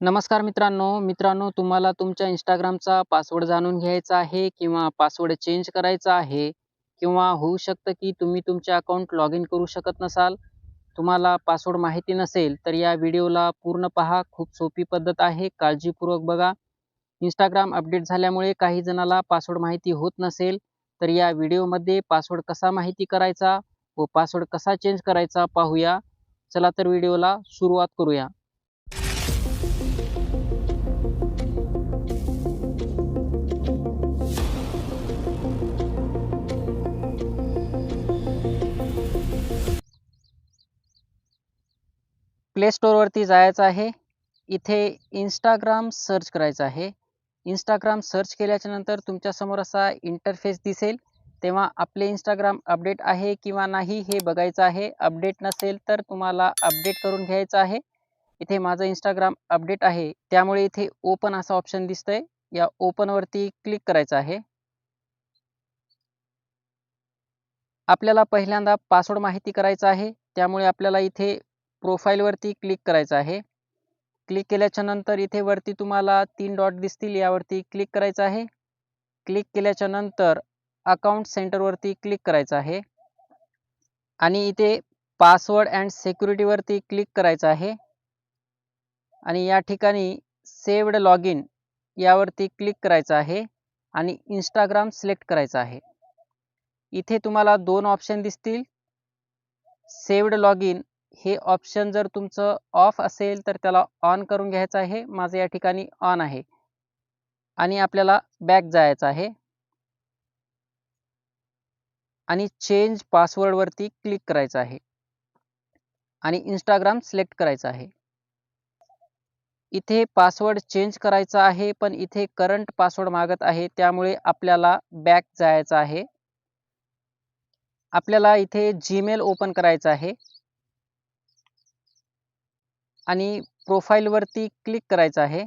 नमस्कार मित्रांनो. मित्रांनो तुम्हाला तुमच्या इंस्टाग्रामचा पासवर्ड जाणून घ्यायचा आहे किंवा पासवर्ड चेंज करायचा आहे किंवा होऊ शकतं की तुम्ही तुमचे अकाउंट लॉग इन करू शकत नसाल तुम्हाला पासवर्ड माहिती नसेल तर या व्हिडिओला पूर्ण पहा. खूप सोपी पद्धत आहे. काळजीपूर्वक बघा. इंस्टाग्राम अपडेट झाल्यामुळे काही जणाला पासवर्ड माहिती होत नसेल तर या व्हिडिओमध्ये पासवर्ड कसा माहिती करायचा व पासवर्ड कसा चेंज करायचा पाहूया. चला तर व्हिडिओला सुरुवात करूया. प्ले स्टोअरवरती जायचं आहे. इथे इंस्टाग्राम सर्च करायचं आहे. इंस्टाग्राम सर्च केल्याच्यानंतर तुमच्यासमोर असा इंटरफेस दिसेल. तेव्हा आपले इंस्टाग्राम अपडेट आहे किंवा नाही हे बघायचं आहे. अपडेट नसेल तर तुम्हाला अपडेट करून घ्यायचं आहे. इथे माझं इंस्टाग्राम अपडेट आहे. त्यामुळे इथे ओपन असा ऑप्शन दिसतंय. या ओपनवरती क्लिक करायचं आहे. आपल्याला पहिल्यांदा पासवर्ड माहिती करायचा आहे. त्यामुळे आपल्याला इथे प्रोफाईलवरती क्लिक करायचं आहे. क्लिक केल्याच्यानंतर इथे वरती तुम्हाला तीन डॉट दिसतील यावरती क्लिक करायचं आहे. क्लिक केल्याच्यानंतर अकाउंट सेंटरवरती क्लिक करायचं आहे. आणि इथे पासवर्ड अँड सेक्युरिटीवरती क्लिक करायचं आहे. आणि या ठिकाणी सेव्ड लॉग इन यावरती क्लिक करायचं आहे आणि इंस्टाग्राम सिलेक्ट करायचं आहे. इथे तुम्हाला दोन ऑप्शन दिसतील. सेव्ड लॉग इन हे ऑप्शन जर तुमचं ऑफ असेल तर त्याला ऑन करून घ्यायचं आहे. माझं या ठिकाणी ऑन आहे. आणि आपल्याला बॅक जायचं आहे. आणि चेंज पासवर्डवरती क्लिक करायचं आहे. आणि इंस्टाग्राम सिलेक्ट करायचं आहे. इथे पासवर्ड चेंज करायचा आहे पण इथे करंट पासवर्ड मागत आहे. त्यामुळे आपल्याला बॅक जायचं आहे. आपल्याला इथे जीमेल ओपन करायचं आहे. आणि प्रोफाईलवरती क्लिक करायचं आहे.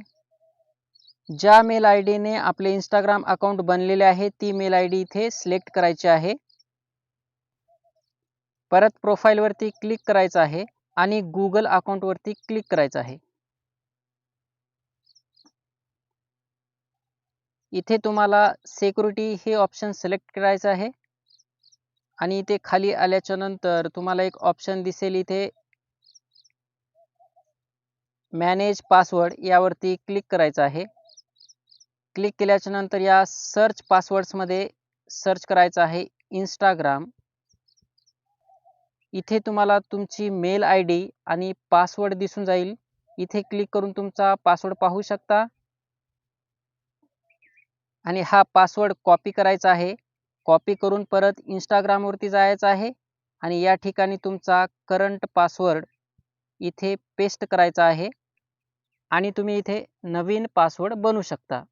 ज्या मेल आय डीने आपले इंस्टाग्राम अकाउंट बनलेले आहे ती मेल आय डी इथे सिलेक्ट करायची आहे. परत प्रोफाईलवरती क्लिक करायचं आहे आणि गुगल अकाउंटवरती क्लिक करायचं आहे. इथे तुम्हाला सेक्युरिटी हे ऑप्शन सिलेक्ट करायचं आहे. आणि इथे खाली आल्याच्यानंतर तुम्हाला एक ऑप्शन दिसेल इथे मॅनेज पासवर्ड यावरती क्लिक करायचं आहे. क्लिक केल्याच्यानंतर या सर्च पासवर्ड्समध्ये सर्च करायचं आहे इंस्टाग्राम इथे तुम्हाला तुमची मेल आय डी आणि पासवर्ड दिसून जाईल. इथे क्लिक करून तुमचा पासवर्ड पाहू शकता. आणि हा पासवर्ड कॉपी करायचा आहे. कॉपी करून परत इंस्टाग्रामवरती जायचं आहे. आणि या ठिकाणी तुमचा करंट पासवर्ड इथे पेस्ट करायचा आहे. आणि तुम्ही इथे नवीन पासवर्ड बनवू शकता.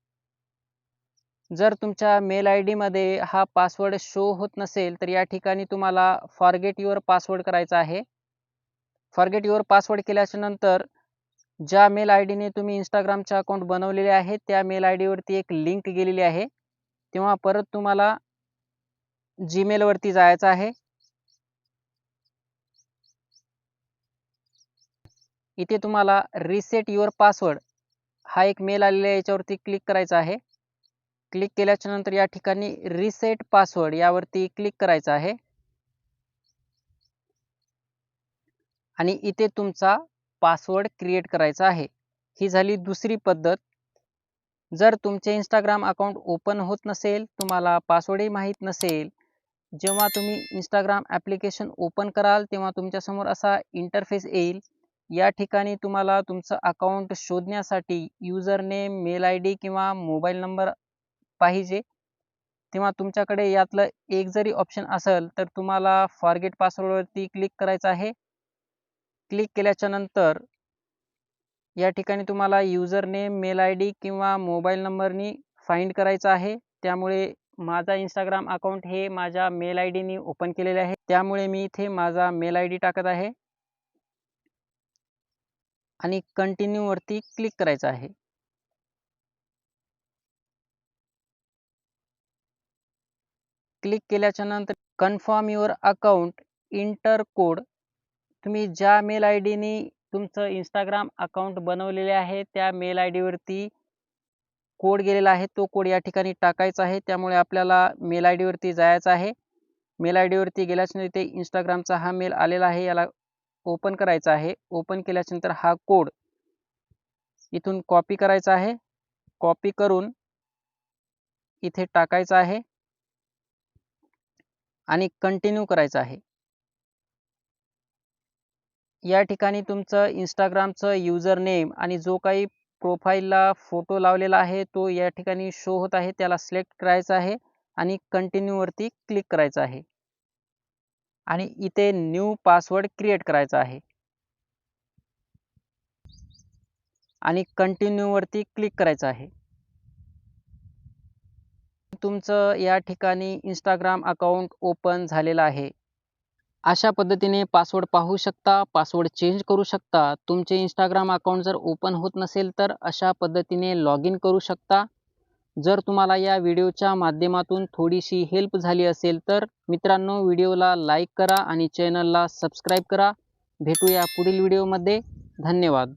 जर तुमच्या मेल आय डीमध्ये हा पासवर्ड शो होत नसेल तर या ठिकाणी तुम्हाला फॉरगेट युअर पासवर्ड करायचा आहे. फॉरगेट युअर पासवर्ड केल्याच्यानंतर ज्या मेल आय डीने तुम्ही इंस्टाग्रामचे अकाउंट बनवलेले आहे त्या मेल आय डीवरती एक लिंक गेलेली आहे. तेव्हा परत तुम्हाला जीमेलवरती जायचं आहे. इथे तुम्हाला रिसेट युअर पासवर्ड हा एक मेल आलेला आहे याच्यावरती क्लिक करायचा आहे. क्लिक केल्याच्यानंतर या ठिकाणी रिसेट पासवर्ड यावरती क्लिक करायचं आहे. आणि इथे तुमचा पासवर्ड क्रिएट करायचा आहे. ही झाली दुसरी पद्धत. जर तुमचे इंस्टाग्राम अकाउंट ओपन होत नसेल तुम्हाला पासवर्डही माहीत नसेल जेव्हा तुम्ही इंस्टाग्राम ॲप्लिकेशन ओपन कराल तेव्हा तुमच्यासमोर असा इंटरफेस येईल. या ठिकाणी तुम्हाला तुमचं अकाउंट शोधण्यासाठी user name mail I D किंवा मोबाईल नंबर पाहिजे. तेव्हा तुमच्याकडे यातलं एक जरी ऑप्शन असेल तर तुम्हाला फॉरगेट पासवर्डवरती क्लिक करायचं आहे. क्लिक केल्याच्यानंतर या ठिकाणी तुम्हाला user name mail I D किंवा मोबाईल नंबरनी फाइंड करायचं आहे. त्यामुळे माझा इंस्टाग्राम अकाउंट हे माझ्या मेल आय डीनी ओपन केलेले आहे. त्यामुळे मी इथे माझा मेल आय डी टाकत आहे. आणि कंटिन्यूवरती क्लिक करायचं आहे. क्लिक केल्याच्यानंतर confirm your account enter code तुम्ही ज्या मेल आय डीनी तुमचं इंस्टाग्राम अकाउंट बनवलेले आहे त्या मेल आय डीवरती कोड गेलेला आहे तो कोड या ठिकाणी टाकायचा आहे. त्यामुळे आपल्याला मेल आय डीवरती जायचं आहे. मेल आय डीवरती गेल्याच्यानंतर इथे इंस्टाग्रामचा हा मेल आलेला आहे. याला ओपन करायचा आहे. ओपन केल्याच्यानंतर हा कोड इथून कॉपी करायचा आहे. कॉपी करून इथे टाकायचा आहे. आणि कंटिन्यू करायचं आहे. या ठिकाणी तुमचं इंस्टाग्रामचं युजर नेम आणि जो काही प्रोफाईलला फोटो लावलेला आहे तो या ठिकाणी शो होत आहे. त्याला सिलेक्ट करायचा आहे आणि कंटिन्यूवरती क्लिक करायचं आहे. आणि इथे न्यू पासवर्ड क्रिएट करायचा आहे. आणि कंटिन्यूवरती क्लिक करायचं आहे. तुमचं या ठिकाणी इंस्टाग्राम अकाउंट ओपन झालेलं आहे. अशा पद्धतीने पासवर्ड पाहू शकता पासवर्ड चेंज करू शकता. तुमचे इंस्टाग्राम अकाउंट जर ओपन होत नसेल तर अशा पद्धतीने लॉग इन करू शकता. जर तुम्हाला या व्हिडिओच्या माध्यमातून थोडीशी हेल्प झाली असेल तर मित्रांनो व्हिडिओला लाईक करा आणि चॅनलला सबस्क्राईब करा. भेटूया पुढील व्हिडिओमध्ये धन्यवाद.